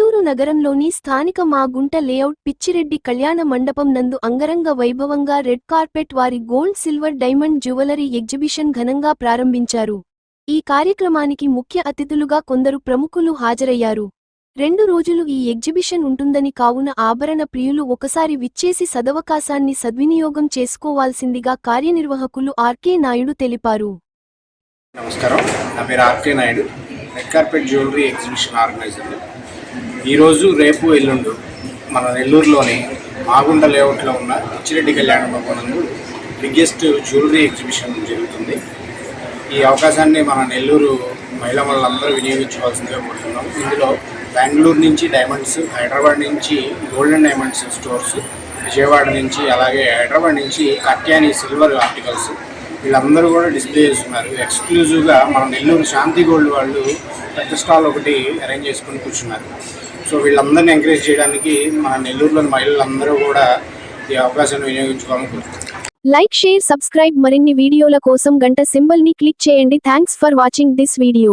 నగరంలోని స్థానిక మాగుంట లేఅవుట్ పిచ్చిరెడ్డి కళ్యాణ మండపం నందు అంగరంగ వైభవంగా రెడ్ కార్పెట్ వారి gold silver diamond jewellery exhibition ఘనంగా ప్రారంభించారు. ఈ కార్యక్రమానికి ముఖ్య అతిథులుగా కొందరు ప్రముఖులు హాజరయ్యారు. రెండు రోజులు ఈ ఎగ్జిబిషన్ ఉంటుందని కావున ఆభరణ ప్రియులు ఒకసారి విచ్చేసి సదవకాశాన్ని సద్వినియోగం చేసుకోవాల్సిందిగా కార్యనిర్వాహకులు ఆర్కే నాయుడు తెలిపారు. నమస్కారం. నా పేరు R K Naidu. Red carpet jewellery exhibition organiser. ఈరోజు రేపు ఎల్లుండు మన నెల్లూరులోని మాగుండ లేఅవుట్లో ఉన్న పిచ్చిరెడ్డి కళ్యాణ భవనందు బిగ్గెస్ట్ జ్యువెలరీ ఎగ్జిబిషన్ జరుగుతుంది. ఈ అవకాశాన్ని మన నెల్లూరు మహిళా వాళ్ళందరూ వినియోగించుకోవాల్సిందిగా కోరుతున్నాం. ఇందులో బెంగళూరు నుంచి డైమండ్స్ హైదరాబాద్ నుంచి గోల్డెన్ డైమండ్స్ స్టోర్స్ విజయవాడ నుంచి అలాగే హైదరాబాద్ నుంచి కట్యాని సిల్వర్ ఆర్టికల్స్ వీళ్ళందరూ కూడా డిస్ప్లే చేస్తున్నారు. ఎక్స్క్లూజివ్గా మన నెల్లూరు శాంతి గోల్డ్ వాళ్ళు పెద్ద స్టాల్ ఒకటి అరేంజ్ చేసుకొని కూర్చున్నారు. సో వీళ్ళందరినీ ఎంకరేజ్ చేయడానికి మన నెల్లూరులోని మహిళలందరూ కూడా ఈ అవకాశాన్ని వినియోగించుకోవాలని లైక్ షేర్ సబ్స్క్రైబ్ మరిన్ని వీడియోల కోసం గంట సింబల్ని క్లిక్ చేయండి. Thanks for watching this video